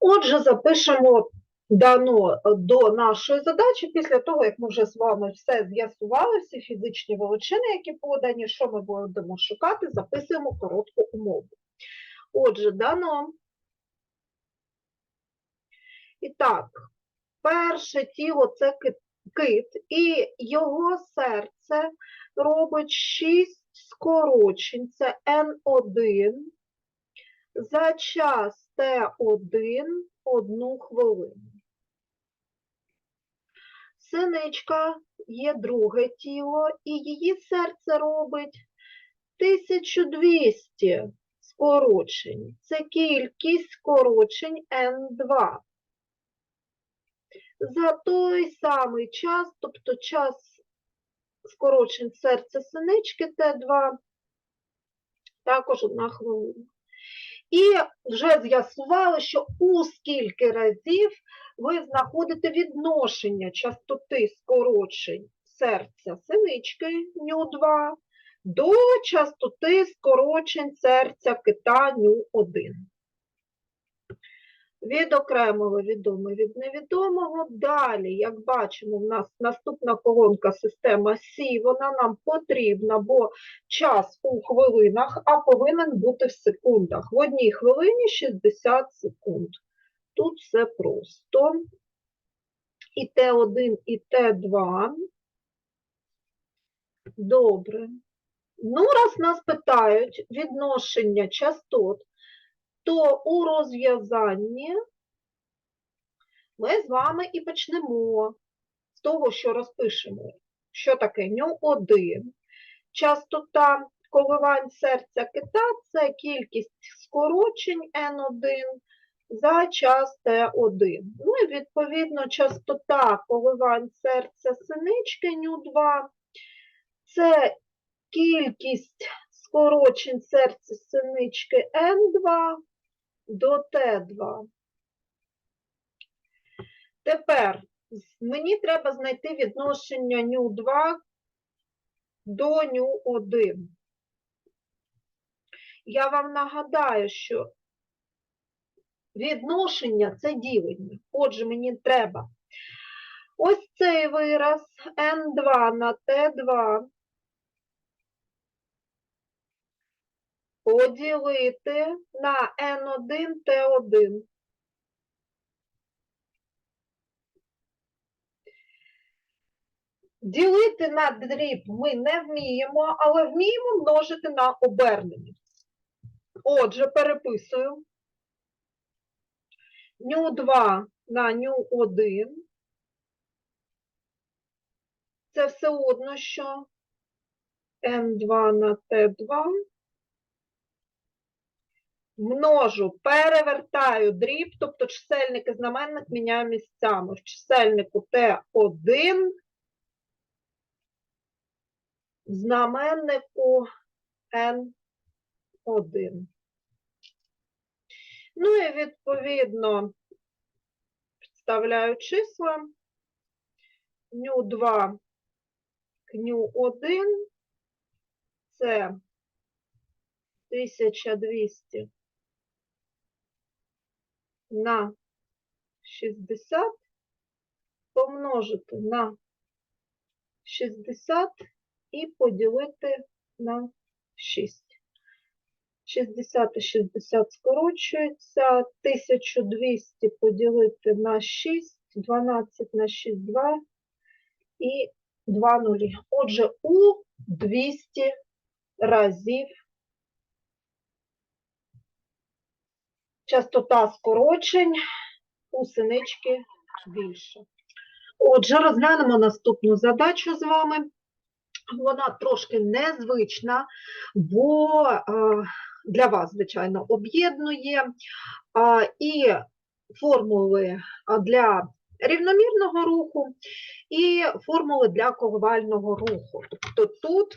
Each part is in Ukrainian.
Отже, запишемо дано до нашої задачі після того, як ми вже з вами все з'ясували, всі фізичні величини, які подані, що ми будемо шукати, записуємо коротку умову. Отже, дано. І так, перше тіло це кит, кит, і його серце робить 6 скорочень, це N1 за час Т1 одну хвилину. Синичка є друге тіло, і її серце робить 1200 скорочень. Це кількість скорочень N2. За той самий час, тобто час скорочень серця синички Т2, також одна хвилина. І вже з'ясували, що у скільки разів ви знаходите відношення частоти скорочень серця синички ню2 до частоти скорочень серця кита ню1. Відокремили відоме від невідомого. Далі, як бачимо, в нас наступна колонка система Сі, вона нам потрібна, бо час у хвилинах, а повинен бути в секундах. В одній хвилині 60 секунд. Тут все просто. І Т1, і Т2. Добре. Ну, раз нас питають відношення частот, то у розв'язанні ми з вами і почнемо з того, що розпишемо, що таке ню1. Частота коливань серця кита це кількість скорочень N1 за час Т1. Ну і відповідно частота коливань серця синички ню2 це кількість скорочень серця синички N2 до Т2. Тепер мені треба знайти відношення ню2 до ню1. Я вам нагадаю, що відношення це ділення. Отже, мені треба ось цей вираз N2 на Т2 поділити на N1 Т1. Ділити на дріб ми не вміємо, але вміємо множити на обернення. Отже, переписую. Ню2 на ню1. Це все одно, що N2 на Т2 множу, перевертаю дріб, тобто чисельник і знаменник міняю місцями. В чисельнику Т1, в знаменнику Н1. Ну і відповідно підставляю числа. Ню2 к ню1 це 1200 на 60 помножити на 60 і поділити на 6. 60 і 60 скорочується, 1200 поділити на 6, 12 на 6, 2 і 2 нулі. Отже, у 200 разів частота скорочень у синички більше. Отже, розглянемо наступну задачу з вами. Вона трошки незвична, бо е, для вас, звичайно, об'єднує і формули для рівномірного руху, і формули для коливального руху. Тобто тут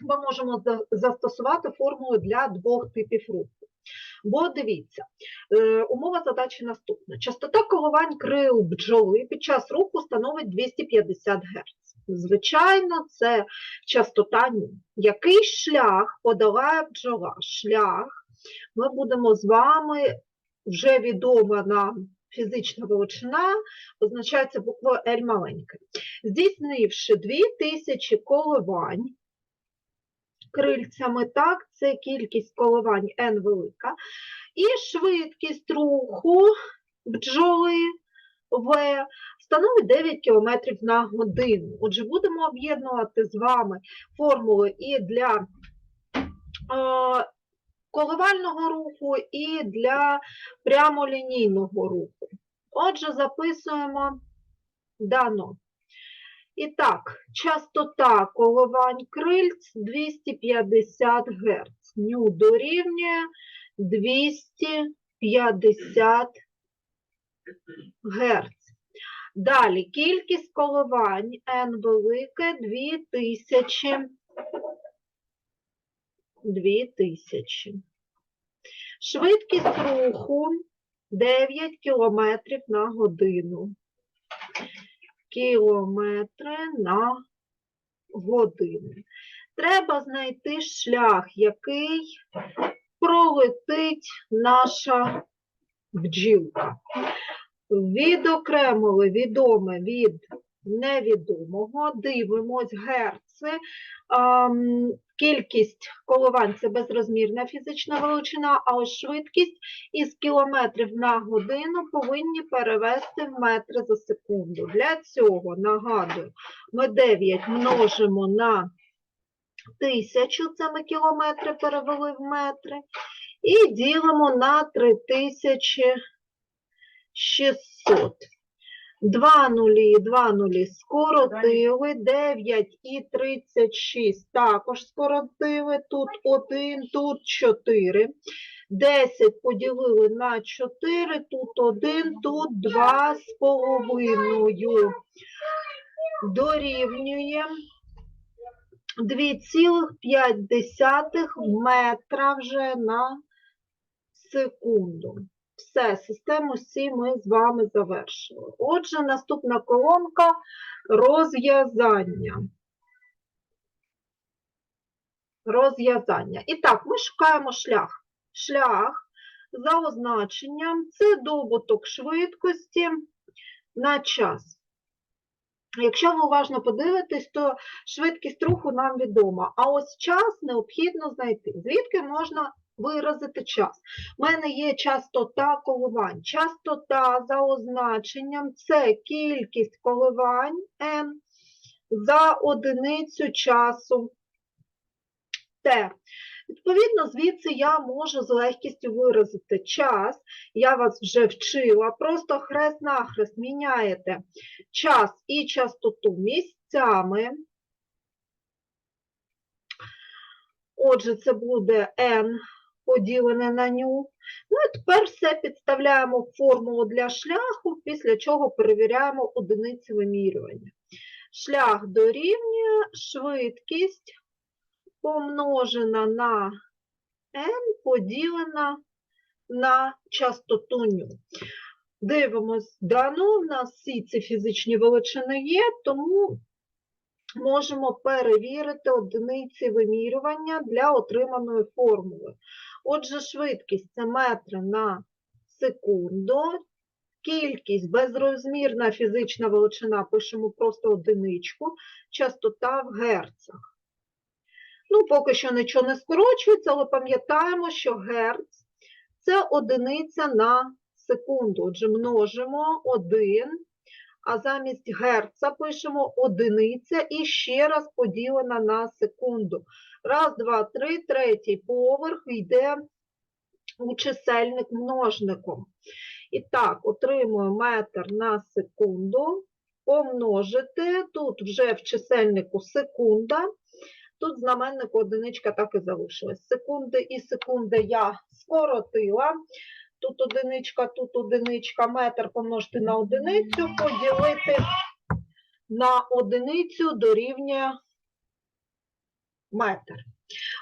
ми можемо застосувати формули для двох типів руху. Бо дивіться, е, умова задачі наступна. Частота коливань крил бджоли під час руху становить 250 Гц. Звичайно, це частота ню. Який шлях подолає бджола? Шлях ми будемо з вами вже відома нам фізична величина, позначається буквою L маленька. Здійснивши 2000 коливань крильцями, так, це кількість коливань n велика, і швидкість руху бджоли В становить 9 км на годину. Отже, будемо об'єднувати з вами формули і для коливального руху, і для прямолінійного руху. Отже, записуємо дано. І так, частота коливань крильць 250 Гц. Ню дорівнює 250 Гц. Далі кількість коливань n велике 2000. 2000. Швидкість руху 9 км на годину. Кілометри на годину. Треба знайти шлях, який пролетить наша бджілка. Відокремили відоме від невідомого, дивимось герци. Кількість коливань це безрозмірна фізична величина, а ось швидкість із кілометрів на годину повинні перевести в метри за секунду. Для цього, нагадую, ми 9 множимо на тисячу, це ми кілометри перевели в метри, і ділимо на 3600. Два нулі, два нулі скоротили, 9 і 36 також скоротили, тут 1, тут 4. 10 поділили на 4, тут 1, тут 2 з половиною. Дорівнює 2,5 метра вже на секунду. Все, систему Сі ми з вами завершили. Отже, наступна колонка розв'язання. Розв'язання. І так, ми шукаємо шлях. Шлях за означенням це добуток швидкості на час. Якщо ви уважно подивитесь, то швидкість руху нам відома, а ось час необхідно знайти. Звідки можна виразити час? У мене є частота коливань. Частота за означенням це кількість коливань n за одиницю часу t. Відповідно, звідси я можу з легкістю виразити час. Я вас вже вчила, просто хрест-нахрест міняєте час і частоту місцями. Отже, це буде n поділене на ню. Ну і тепер все підставляємо в формулу для шляху, після чого перевіряємо одиниці вимірювання. Шлях дорівнює швидкість помножена на n поділена на частоту ню. Дивимось, дано, в нас всі ці фізичні величини є, тому можемо перевірити одиниці вимірювання для отриманої формули. Отже, швидкість це метри на секунду, кількість безрозмірна фізична величина, пишемо просто одиничку, частота в герцах. Ну, поки що нічого не скорочується, але пам'ятаємо, що герц – це одиниця на секунду. Отже, множимо 1, а замість герца пишемо одиниця і ще раз поділена на секунду. Раз, два, три, третій поверх йде у чисельник множником. І так, отримуємо метр на секунду, помножити, тут вже в чисельнику секунда, Тут знаменник одиничка так і залишилась. Секунди і секунди я скоротила. Тут одиничка, тут одиничка, метр помножити на одиницю, поділити на одиницю дорівнює метр.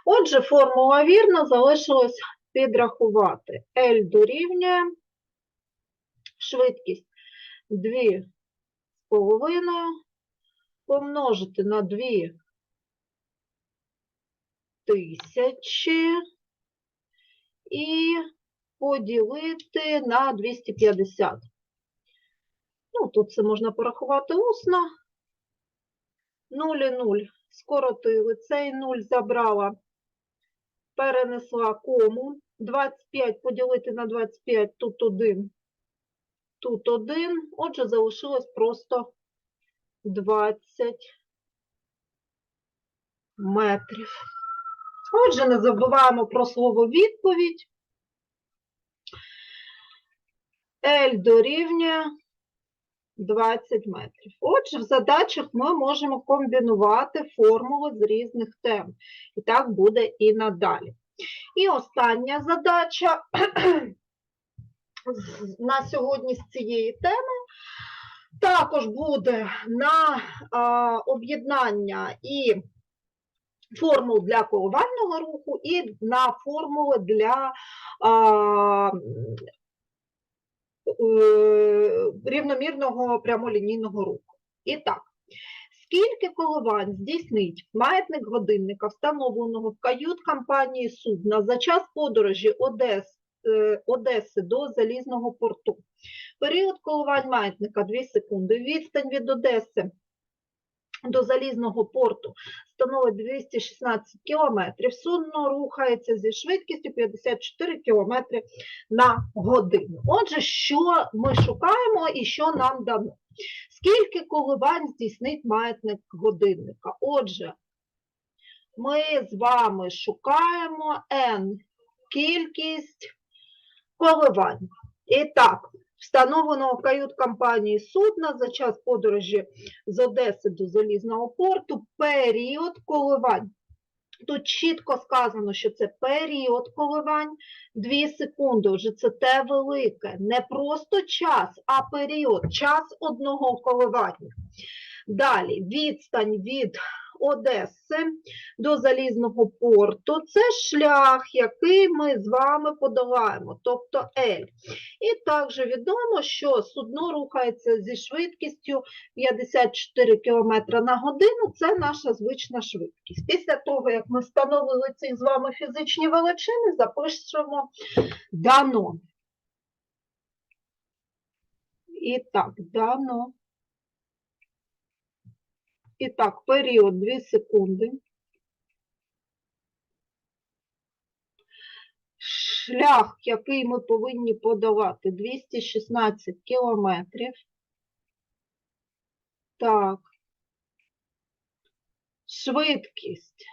Отже, формула вірна, залишилось підрахувати. L дорівнює швидкість 2,5 помножити на 2 тисячі і поділити на 250. Ну, тут це можна порахувати усно. 0 і 0 скоротили. Цей 0 забрала, перенесла кому. 25 поділити на 25, тут 1, тут 1. Отже, залишилось просто 20 метрів. Отже, не забуваємо про слово відповідь. L дорівнює 20 метрів. Отже, в задачах ми можемо комбінувати формули з різних тем. І так буде і надалі. І остання задача на сьогодні з цієї теми також буде на об'єднання і формул для коливального руху, і на формули для рівномірного прямолінійного руху. І так, скільки коливань здійснить маятник годинника, встановленого в кают-компанії судна за час подорожі Одес, е, Одеси до Залізного порту? Період коливань маятника 2 секунди. Відстань від Одеси до Залізного порту становить 216 км. Судно рухається зі швидкістю 54 км на годину. Отже, що ми шукаємо і що нам дано? Скільки коливань здійснить маятник годинника? Отже, ми з вами шукаємо n кількість коливань. І так, встановленого в кают-компанії судна за час подорожі з Одеси до Залізного порту період коливань. Тут чітко сказано, що це період коливань 2 секунди. Вже це те велике, не просто час, а період, час одного коливання. Далі відстань від Одеси до Залізного порту це шлях, який ми з вами подолаємо, тобто L. І також відомо, що судно рухається зі швидкістю 54 км на годину це наша звична швидкість. Після того, як ми встановили ці з вами фізичні величини, запишемо дано. І так, дано. І так, період 2 секунди. Шлях, який ми повинні подолати, 216 кілометрів. Так. Швидкість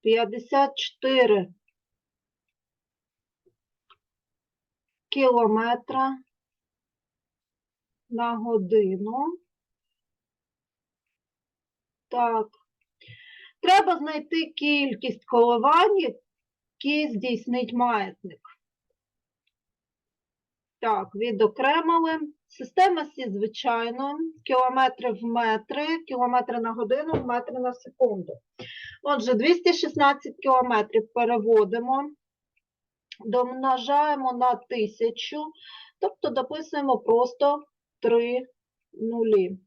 54 кілометра на годину. Так. Треба знайти кількість коливань, які здійснить маятник. Так, відокремили. Система Сі, звичайно, кілометри в метри, кілометри на годину, метри на секунду. Отже, 216 кілометрів переводимо, домножаємо на 1000, тобто дописуємо просто 3 нулі.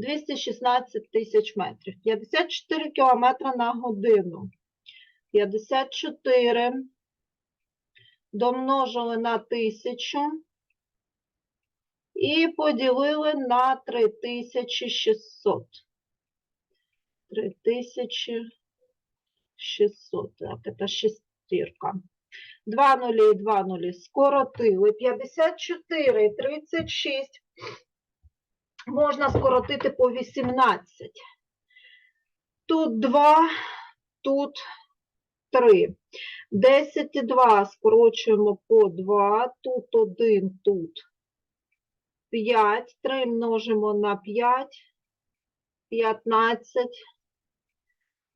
216 тисяч метрів. 54 кілометри на годину. 54 домножили на 1000 і поділили на 3600. 3600. Так, це шестірка. 2 нулі і 2 нулі скоротили. 54 і 36 можна скоротити по 18. Тут 2, тут 3. 10 і 2 скорочуємо по 2, тут 1, тут 5. 3 множимо на 5, 15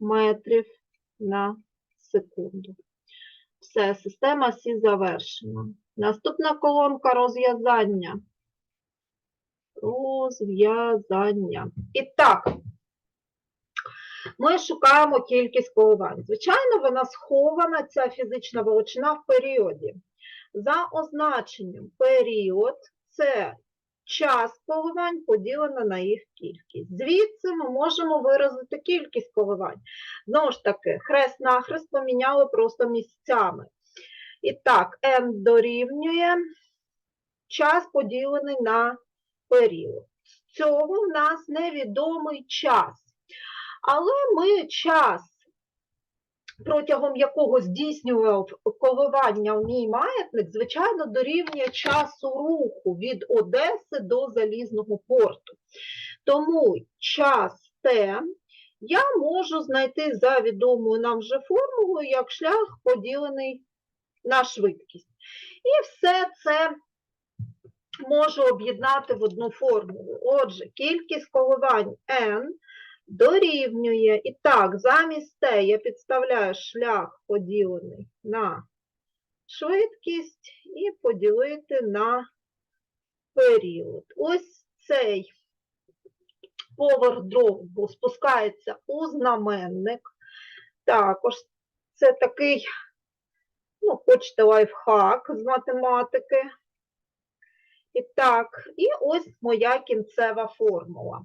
метрів на секунду. Все, система Сі завершена. Наступна колонка розв'язання розв'язання. І так, ми шукаємо кількість коливань. Звичайно, вона схована, ця фізична величина в періоді. За означенням період це час коливань поділено на їх кількість. Звідси ми можемо виразити кількість коливань. Знову ж таки, хрест-нахрест поміняли просто місцями. І так, n дорівнює час поділений на період. Цього в нас невідомий час. Але ми час, протягом якого здійснював коливання мій маятник, звичайно, дорівнює часу руху від Одеси до Залізного порту. Тому час Т я можу знайти за відомою нам вже формулою як шлях поділений на швидкість. І все це можу об'єднати в одну формулу. Отже, кількість коливань n дорівнює. І так, замість Т я підставляю шлях поділений на швидкість і поділити на період. Ось цей поверх дробу спускається у знаменник. Також це такий, ну, хочете лайфхак з математики. І так, і ось моя кінцева формула.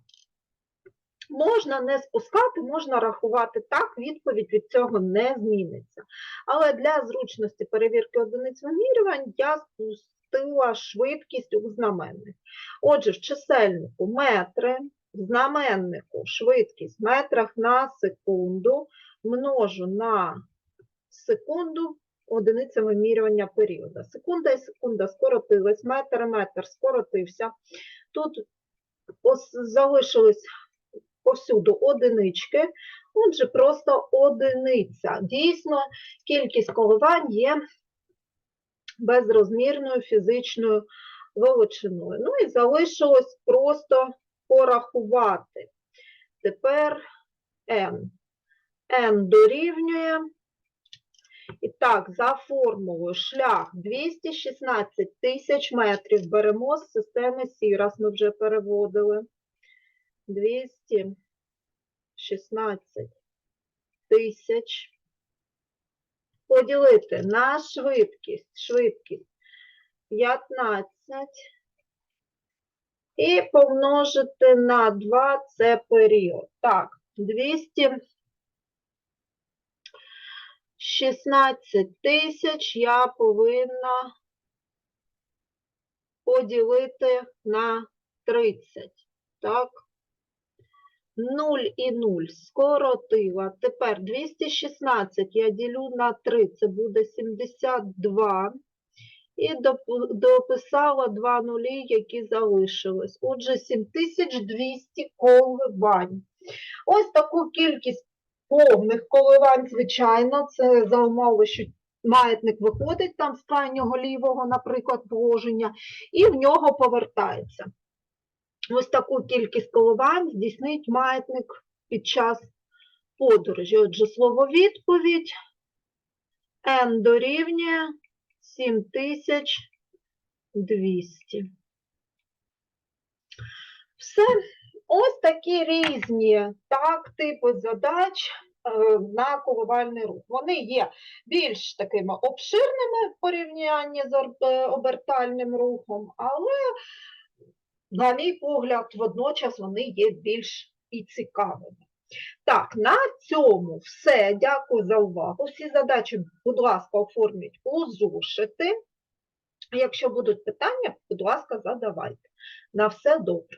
Можна не спускати, можна рахувати так, відповідь від цього не зміниться. Але для зручності перевірки одиниць вимірювань я спустила швидкість у знаменник. Отже, в чисельнику метри, в знаменнику швидкість в метрах на секунду множу на секунду одиниця вимірювання періоду. Секунда і секунда скоротилась, метр метр скоротився. Тут залишились повсюду одинички, отже, просто одиниця. Дійсно, кількість коливань є безрозмірною фізичною величиною. Ну і залишилось просто порахувати. Тепер n. n дорівнює. І так, за формулою шлях 216 тисяч метрів беремо з системи Сірас, ми вже переводили. 216 тисяч. Поділити на швидкість. Швидкість 15. І помножити на 2 це період. Так, 216 тисяч я повинна поділити на 30. Так. 0 і 0 скоротила. Тепер 216 я ділю на 3, це буде 72. І дописала два нулі, які залишились. Отже, 7200 коливань. Ось таку кількість повних коливань, звичайно, це за умови, що маятник виходить там з крайнього лівого, наприклад, положення, і в нього повертається. Ось таку кількість коливань здійснить маятник під час подорожі. Отже, слово відповідь n дорівнює 7200. Все. Ось такі різні так, типи задач е, на коливальний рух. Вони є більш такими обширними в порівнянні з е, обертальним рухом, але, на мій погляд, водночас вони є більш і цікавими. Так, на цьому все. Дякую за увагу. Всі задачі, будь ласка, оформіть у зошити. Якщо будуть питання, будь ласка, задавайте. На все добре.